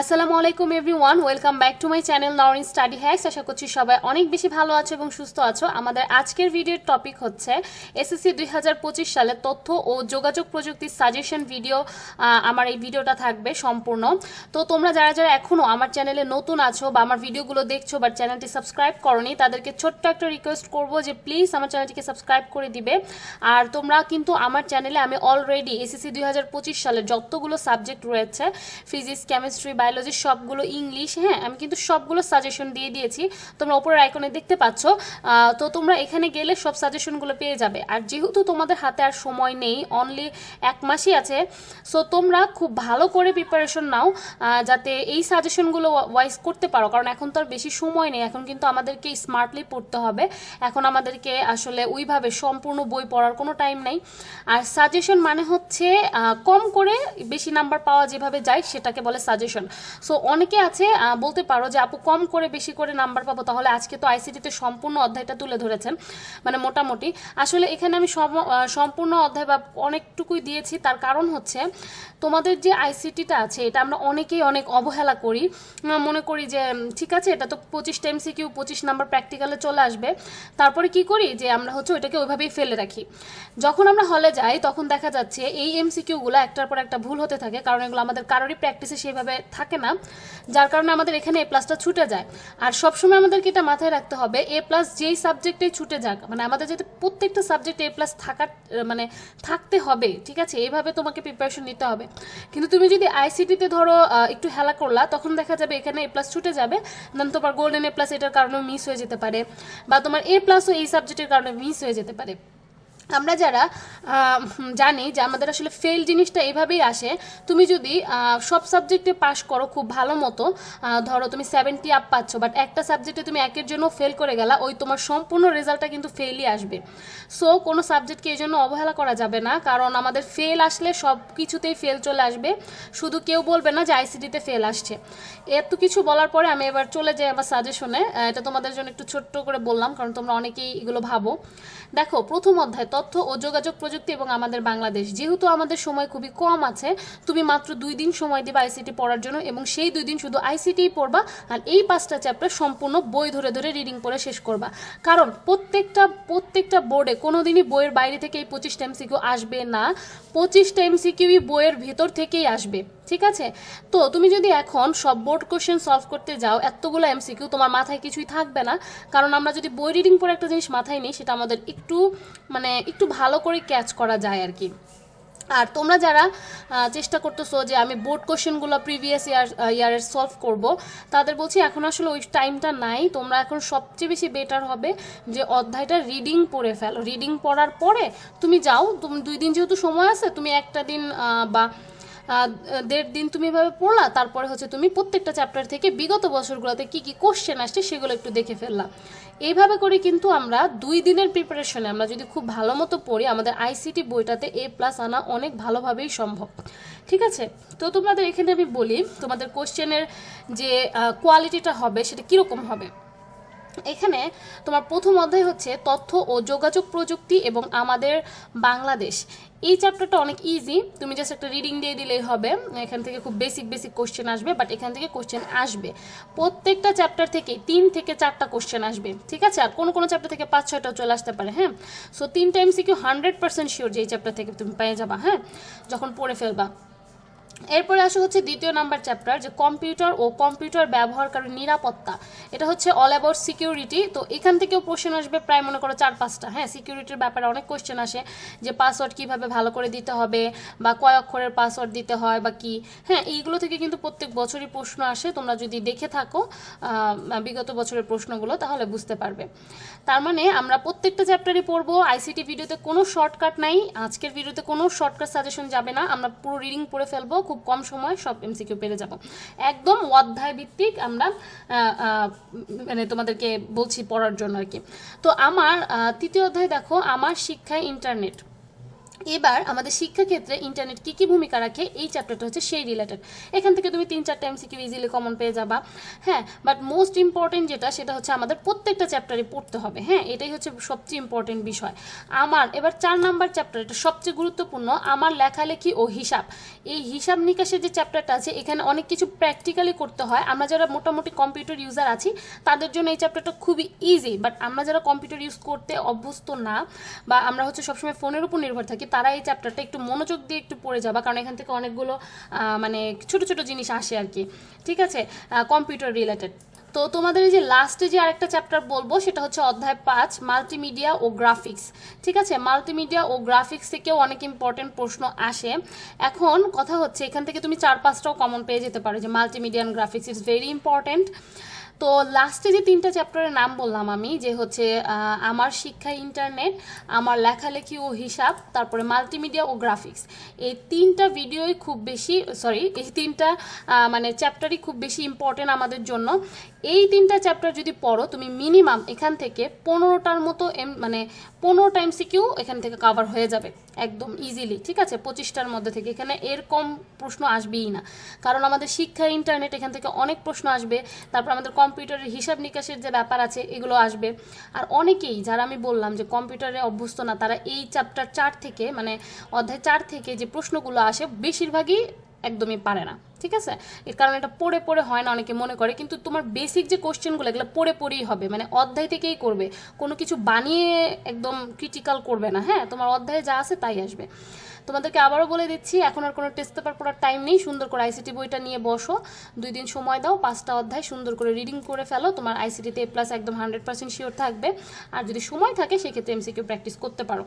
আসসালামু আলাইকুম everyone, welcome back to my channel Norin study hacks. আশা করছি সবাই অনেক বেশি ভালো আছো এবং সুস্থ আছো। আমাদের আজকের ভিডিওর টপিক হচ্ছে এসএসসি দুই সালে তথ্য ও যোগাযোগ প্রযুক্তির সাজেশন ভিডিও আমার এই ভিডিওটা থাকবে সম্পূর্ণ। তো তোমরা যারা যারা এখনও আমার চ্যানেলে নতুন আছো বা আমার ভিডিওগুলো দেখছ বা চ্যানেলটি সাবস্ক্রাইব করনি, তাদেরকে ছোট্ট একটা রিকোয়েস্ট করব যে প্লিজ আমার চ্যানেলটিকে সাবস্ক্রাইব করে দিবে। আর তোমরা কিন্তু আমার চ্যানেলে আমি অলরেডি এসএসসি দুই সালের যতগুলো সাবজেক্ট রয়েছে ফিজিক্স কেমিস্ট্রি বায়োলজি সবগুলো ইংলিশ হ্যাঁ আমি কিন্তু সবগুলো সাজেশন দিয়ে দিয়েছি। তোমরা ওপরের আইকনে দেখতে পাচ্ছ। তো তোমরা এখানে গেলে সব সাজেশনগুলো পেয়ে যাবে। আর যেহেতু তোমাদের হাতে আর সময় নেই অনলি এক মাসই আছে সো তোমরা খুব ভালো করে প্রিপারেশন নাও যাতে এই সাজেশনগুলো ওয়াইজ করতে পারো। কারণ এখন তো আর বেশি সময় নেই, এখন কিন্তু আমাদেরকে স্মার্টলি পড়তে হবে। এখন আমাদেরকে আসলে ওইভাবে সম্পূর্ণ বই পড়ার কোনো টাইম নেই। আর সাজেশন মানে হচ্ছে কম করে বেশি নাম্বার পাওয়া যেভাবে যায়, সেটাকে বলে সাজেশন সো অনেকে আছে বলতে পারো যে, আপু, কম করে বেশি করে নাম্বার পাবো, তাহলে আজকে তো আইসিটিতে সম্পূর্ণ অধ্যায়টা তুলে ধরেছেন। মানে মোটামুটি। আসলে এখানে আমি সম্পূর্ণ অধ্যায় বা অনেকটুকুই দিয়েছি। তার কারণ হচ্ছে, তোমাদের যে আইসিটিটা আছে, এটা আমরা অনেকেই অনেক অবহেলা করি। মনে করি যে ঠিক আছে, এটা তো পঁচিশ টাইম সিকিউ পঁচিশ নাম্বার প্র্যাকটিক্যালে চলে আসবে। তারপরে কি করি যে, আমরা হচ্ছে ওইটাকে ওইভাবেই ফেলে রাখি। যখন আমরা হলে যাই, তখন দেখা যাচ্ছে, এই এমসিকিউগুলো একটার পর একটা ভুল হতে থাকে, কারণ এগুলো আমাদের কারোরই প্র্যাকটিসে সেইভাবে থাকে না, যার কারণে আমাদের এখানে এ প্লাসটা ছুটে যায়। আর সবসময় আমাদেরকে এটা মাথায় রাখতে হবে এ প্লাস যেই সাবজেক্টেই ছুটে যাক মানে আমাদের যাতে প্রত্যেকটা সাবজেক্টে এ প্লাস থাকার মানে থাকতে হবে, ঠিক আছে? এইভাবে তোমাকে প্রিপারেশন নিতে হবে। কিন্তু তুমি যদি আইসিটিতে ধরো একটু হেলা করলা, তখন দেখা যাবে এখানে এ প্লাস ছুটে যাবে। দেন তোমার গোল্ডেন এ প্লাস এটার কারণে মিস হয়ে যেতে পারে, বা তোমার এ প্লাসও এই সাবজেক্টের কারণে মিস হয়ে যেতে পারে। আমরা যারা জানি যে আমাদের আসলে ফেল জিনিসটা এভাবেই আসে, তুমি যদি সব সাবজেক্টে পাশ করো খুব ভালো মতো ধরো তুমি সেভেন্টি আপ পাচ্ছ বাট একটা সাবজেক্টে তুমি একের জন্য ফেল করে গেলা, ওই তোমার সম্পূর্ণ রেজাল্টটা কিন্তু ফেলই আসবে। সো কোনো সাবজেক্টকে এই জন্য অবহেলা করা যাবে না, কারণ আমাদের ফেল আসলে সব কিছুতেই ফেল চলে আসবে, শুধু কেউ বলবে না যে আইসিডিতে ফেল আসছে। এত কিছু বলার পরে আমি এবার চলে যাই আমার সাজেশনে এটা তোমাদের জন্য একটু ছোট্ট করে বললাম, কারণ তোমরা অনেকেই এগুলো ভাবো। দেখো, প্রথম অধ্যায়, তথ্য ও যোগাযোগ প্রযুক্তি এবং আমাদের বাংলাদেশ। যেহেতু আমাদের সময় খুবই কম আছে, তুমি মাত্র দুই দিন সময় দেবে আইসিটি পড়ার জন্য এবং সেই দুই দিন শুধু আইসিটি পড়বা আর এই পাঁচটা চ্যাপ্টার সম্পূর্ণ বই ধরে ধরে রিডিং পড়ে শেষ করবা। কারণ প্রত্যেকটা প্রত্যেকটা বোর্ডে কোনোদিনই বইয়ের বাইরে থেকে এই পঁচিশটা এমসিকিউ আসবে না। পঁচিশটা এমসিকিউই বইয়ের ভেতর থেকেই আসবে। ঠিক আছে? তো তুমি যদি এখন সব বোর্ড কোশ্চেন সলভ করতে যাও, এতগুলো এমসিকিউ তোমার মাথায় কিছুই থাকবে না। কারণ আমরা যদি বই রিডিং পরে একটা জিনিস মাথায় নিই, সেটা আমাদের একটু মানে একটু ভালো করে ক্যাচ করা যায় আর কি। আর তোমরা যারা চেষ্টা করতেছো যে আমি বোর্ড কোশ্চেনগুলো প্রিভিয়াস ইয়ার ইয়ারের সলভ করব, তাদের বলছি এখন আসলে ওই টাইমটা নাই। তোমরা এখন সবচেয়ে বেশি বেটার হবে যে অধ্যায়টা রিডিং পড়ে ফেলো রিডিং পড়ার পরে তুমি যাও, তুমি দুই দিন যেহেতু সময় আছে, তুমি একটা দিন বা দেড় দিন তুমি এভাবে পড়লা, তারপরে হচ্ছে তুমি প্রত্যেকটা চ্যাপ্টার থেকে বিগত বছরগুলোতে কি কি কোশ্চেন আসছে সেগুলো একটু দেখে ফেললাম এইভাবে করে কিন্তু আমরা দুই দিনের প্রিপারেশনে আমরা যদি খুব ভালো মতো পড়ি, আমাদের আইসিটি বইটাতে এ প্লাস আনা অনেক ভালোভাবেই সম্ভব। ঠিক আছে? তো তোমাদের এখানে আমি বলি, তোমাদের কোশ্চেনের যে কোয়ালিটিটা হবে সেটা কীরকম হবে? এখানে তোমার প্রথম অধ্যায় হচ্ছে তথ্য ও যোগাযোগ প্রযুক্তি এবং আমাদের বাংলাদেশ। এই চ্যাপ্টারটা অনেক ইজি তুমি জাস্ট একটা রিডিং দিয়ে দিলেই হবে। এখান থেকে খুব বেসিক বেসিক কোশ্চেন আসবে বাট এখান থেকে কোশ্চেন আসবে। প্রত্যেকটা চ্যাপ্টার থেকে তিন থেকে চারটা কোশ্চেন আসবে, ঠিক আছে? আর কোনো কোনো চ্যাপ্টার থেকে পাঁচ, ছয়টাও চলে আসতে পারে হ্যাঁ? সো তিন time CQ hundred percent sure যে এই চ্যাপ্টার থেকে তুমি পেয়ে যাবা হ্যাঁ? যখন পড়ে ফেলবা। এরপরে আসা হচ্ছে দ্বিতীয় নাম্বার চ্যাপ্টার, যে কম্পিউটার ও কম্পিউটার ব্যবহারকারী নিরাপত্তা। এটা হচ্ছে অল অ্যাবাউট সিকিউরিটি তো এখান থেকেও কোশ্চেন আসবে প্রায় মনে করো চার পাঁচটা। হ্যাঁ সিকিউরিটির ব্যাপারে অনেক কোশ্চেন আসে, যে পাসওয়ার্ড কীভাবে ভালো করে দিতে হবে বা কয় অক্ষরের পাসওয়ার্ড দিতে হয় বা কি। হ্যাঁ এইগুলো থেকে কিন্তু প্রত্যেক বছরই প্রশ্ন আসে, তোমরা যদি দেখে থাকো বিগত বছরের প্রশ্নগুলো, তাহলে বুঝতে পারবে। তার মানে আমরা প্রত্যেকটা চ্যাপ্টারই পড়ব আইসিটি ভিডিওতে কোনো শর্টকাট নাই, আজকের ভিডিওতে কোনো শর্টকাট সাজেশন যাবে না, আমরা পুরো রিডিং পড়ে ফেলব, খুব কম সময় সব এমসিকিউ পেরে যাব। একদম অধ্যায় ভিত্তিক আমরা মানে তোমাদেরকে বলছি পড়ার জন্য আর কি। তো আমার তৃতীয় অধ্যায় দেখো, আমার শিক্ষায় ইন্টারনেট এবার আমাদের শিক্ষাক্ষেত্রে ইন্টারনেট কী কী ভূমিকা রাখে, এই চ্যাপ্টারটা হচ্ছে সেই রিলেটেড এখান থেকে তুমি তিন চারটা এমসিকিউ ইজিলি কমন পেয়ে যাবা। হ্যাঁ বাট মোস্ট ইম্পর্টেন্ট যেটা, সেটা হচ্ছে আমাদের প্রত্যেকটা চ্যাপ্টারে পড়তে হবে। হ্যাঁ এটাই হচ্ছে সবচেয়ে ইম্পর্টেন্ট বিষয়। আমার, এবার চার নাম্বার চ্যাপ্টার এটা সবচেয়ে গুরুত্বপূর্ণ, আমার লেখালেখি ও হিসাব। এই হিসাব নিকাশের যে চ্যাপ্টারটা আছে, এখানে অনেক কিছু প্র্যাকটিক্যালি করতে হয়। আমরা যারা মোটামুটি কম্পিউটার ইউজার আছি, তাদের জন্য এই চ্যাপ্টারটা খুবই ইজি বাট আমরা যারা কম্পিউটার ইউজ করতে অভ্যস্ত না, বা আমরা হচ্ছে সবসময় ফোনের উপর নির্ভর থাকি তারা এই চ্যাপ্টারটা একটু মনোযোগ দিয়ে একটু পড়ে যাবা, কারণ এখান থেকে অনেকগুলো মানে ছোট ছোট জিনিস আসে আর কি। ঠিক আছে? কম্পিউটার রিলেটেড তো তোমাদের এই যে লাস্টে যে আরেকটা চ্যাপ্টার বলব, সেটা হচ্ছে অধ্যায় পাঁচ মাল্টিমিডিয়া ও গ্রাফিক্স ঠিক আছে? মাল্টিমিডিয়া ও গ্রাফিক্স থেকেও অনেক ইম্পর্টেন্ট প্রশ্ন আসে। এখন কথা হচ্ছে, এখান থেকে তুমি চার পাঁচটাও কমন পেয়ে যেতে পারো যে multimedia and graphics it's very important তো লাস্টে যে তিনটা চ্যাপ্টারের নাম বললাম আমি, যে হচ্ছে আমার শিক্ষা ইন্টারনেট আমার লেখালেখি ও হিসাব, তারপরে মাল্টিমিডিয়া ও গ্রাফিক্স এই তিনটা ভিডিওই খুব বেশি সরি এই তিনটা মানে চ্যাপ্টারই খুব বেশি ইম্পর্টেন্ট আমাদের জন্য। এই তিনটা চ্যাপ্টার যদি পড়ো, তুমি মিনিমাম এখান থেকে পনেরোটার মতো এম- মানে পনেরো টাইম সিকিউ এখান থেকে কভার হয়ে যাবে, একদম ইজিলি ঠিক আছে? পঁচিশটার মধ্যে থেকে, এখানে এর কম প্রশ্ন আসবেই না। কারণ আমাদের শিক্ষা ইন্টারনেট এখান থেকে অনেক প্রশ্ন আসবে, তারপর আমাদের কম্পিউটারের হিসাব নিকাশের যে ব্যাপার আছে, এগুলো আসবে। আর অনেকেই, যারা আমি বললাম যে কম্পিউটারে অভ্যস্ত না, তারা এই চ্যাপ্টার চার থেকে মানে অধ্যায় চার থেকে যে প্রশ্নগুলো আসে, বেশিরভাগই একদমই পারে না। ঠিক আছে? এর কারণে এটা পড়ে পড়ে হয় না অনেকে মনে করে, কিন্তু তোমার বেসিক যে কোশ্চেনগুলো এগুলো পড়ে পড়েই হবে। মানে অধ্যায় থেকেই করবে? কোনো কিছু বানিয়ে একদম ক্রিটিক্যাল করবে না হ্যাঁ? তোমার অধ্যায়ে যা আছে তাই আসবে। তোমাদেরকে আবারও বলে দিচ্ছি, এখন আর কোনো টেস্ট পেপার পড়ার টাইম নেই। সুন্দর করে আইসিটি বইটা নিয়ে বসো। দুই দিন সময় দাও, পাঁচটা অধ্যায় সুন্দর করে রিডিং করে ফেলো। তোমার আইসিটিতে এ প্লাস একদম হান্ড্রেড পার্সেন্ট শিওর থাকবে। আর যদি সময় থাকে, সেক্ষেত্রে এমসিকিউ প্র্যাকটিস করতে পারো।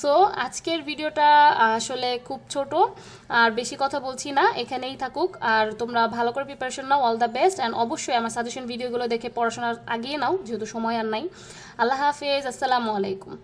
সো আজকের ভিডিওটা আসলে খুব ছোট, আর বেশি কথা বলছি না। এখানেই থাকুক। আর তোমরা ভালো করে প্রিপারেশন নাও অল দ্য বেস্ট অ্যান্ড অবশ্যই আমার সাজেশন ভিডিওগুলো দেখে পড়াশোনার আগিয়ে নাও, যেহেতু সময় আর নাই। আল্লাহ হাফেজ, আসসালামু আলাইকুম।